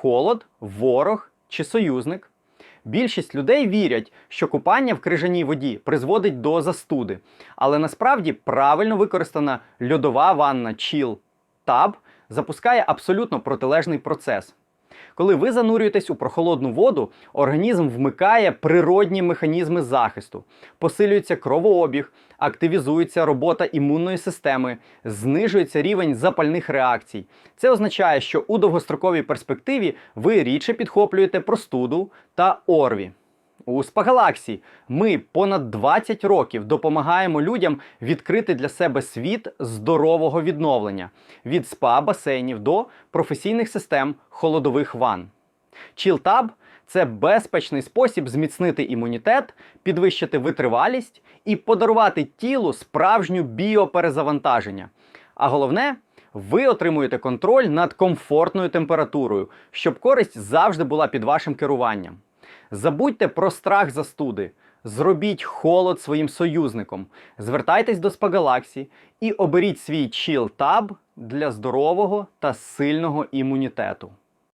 холод, ворог чи союзник. Більшість людей вірять, що купання в крижаній воді призводить до застуди, але насправді правильно використана льодова ванна Chill Tab запускає абсолютно протилежний процес. Коли ви занурюєтесь у прохолодну воду, організм вмикає природні механізми захисту, посилюється кровообіг, активізується робота імунної системи, знижується рівень запальних реакцій. Це означає, що у довгостроковій перспективі ви рідше підхоплюєте простуду та орві. У Спагалаксі ми понад 20 років допомагаємо людям відкрити для себе світ здорового відновлення від спа-басейнів до професійних систем холодових ванн. Чілтаб це безпечний спосіб зміцнити імунітет, підвищити витривалість і подарувати тілу справжню біоперезавантаження. А головне, ви отримуєте контроль над комфортною температурою, щоб користь завжди була під вашим керуванням. Забудьте про страх застуди. Зробіть холод своїм союзником. Звертайтесь до Спагалаксі і оберіть свій Chill Tab для здорового та сильного імунітету.